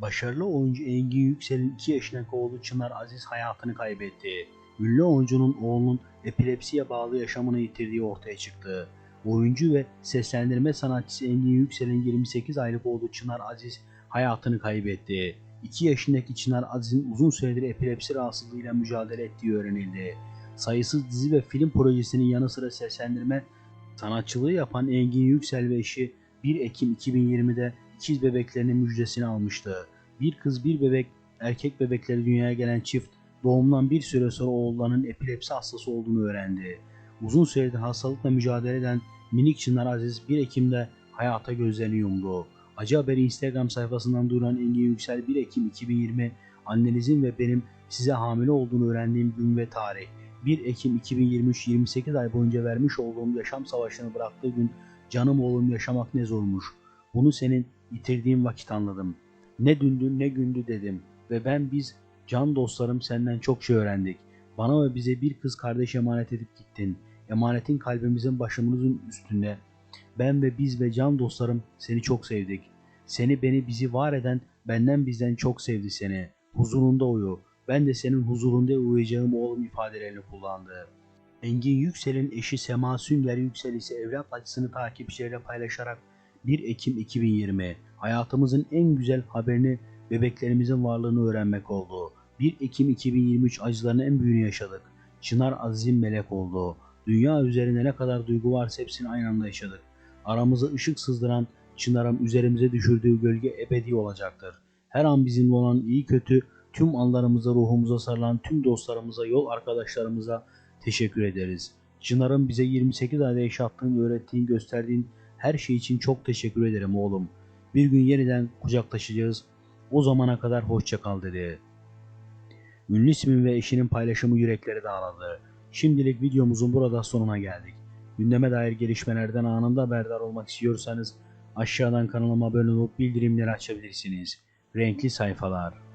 Başarılı oyuncu Engin Yüksel'in 2 yaşındaki oğlu Çınar Aziz hayatını kaybetti. Ünlü oyuncunun oğlunun epilepsiye bağlı yaşamını yitirdiği ortaya çıktı. Oyuncu ve seslendirme sanatçısı Engin Yüksel'in 28 aylık oğlu Çınar Aziz hayatını kaybetti. 2 yaşındaki Çınar Aziz'in uzun süredir epilepsi rahatsızlığıyla mücadele ettiği öğrenildi. Sayısız dizi ve film projesinin yanı sıra seslendirme sanatçılığı yapan Engin Yüksel ve eşi 1 Ekim 2020'de ikiz bebeklerinin müjdesini almıştı. Bir kız bir bebek, erkek bebekleri dünyaya gelen çift doğumdan bir süre sonra oğullarının epilepsi hastası olduğunu öğrendi. Uzun süredir hastalıkla mücadele eden minik Çınar Aziz 1 Ekim'de hayata gözlerini yumdu. Acı haberi Instagram sayfasından duyuran Engin Yüksel 1 Ekim 2020 annenizin ve benim size hamile olduğunu öğrendiğim gün ve tarih. 1 Ekim 2023 28 ay boyunca vermiş olduğum yaşam savaşını bıraktığı gün canım oğlum yaşamak ne zormuş. Bunu senin yitirdiğin vakit anladım. Ne dündü ne gündü dedim ve ben biz can dostlarım senden çok şey öğrendik. Bana ve bize bir kız kardeş emanet edip gittin. Emanetin kalbimizin başımızın üstünde. Ben ve biz ve can dostlarım seni çok sevdik. Seni beni bizi var eden benden bizden çok sevdi seni. Huzurunda uyu. Ben de senin huzurunda uyuyacağım oğlum ifadelerini kullandı. Engin Yüksel'in eşi Sema Sünger Yüksel ise evlat acısını takipçileriyle paylaşarak 1 Ekim 2020 hayatımızın en güzel haberini bebeklerimizin varlığını öğrenmek oldu. 1 Ekim 2023 acılarının en büyüğünü yaşadık. Çınar Aziz'in melek oldu. Dünya üzerinde ne kadar duygu varsa hepsini aynı anda yaşadık. Aramıza ışık sızdıran Çınar'ın üzerimize düşürdüğü gölge ebedi olacaktır. Her an bizimle olan iyi kötü tüm anlarımıza ruhumuza sarılan tüm dostlarımıza yol arkadaşlarımıza teşekkür ederiz. Çınar'ın bize 28 ayda yaşattığın, öğrettiğin, gösterdiğin her şey için çok teşekkür ederim oğlum. Bir gün yeniden kucaklaşacağız. O zamana kadar hoşça kal dedi. Ünlü ve eşinin paylaşımı yürekleri dağladı. Şimdilik videomuzun burada sonuna geldik. Gündeme dair gelişmelerden anında haberdar olmak istiyorsanız aşağıdan kanalıma abone olup bildirimleri açabilirsiniz. Renkli sayfalar.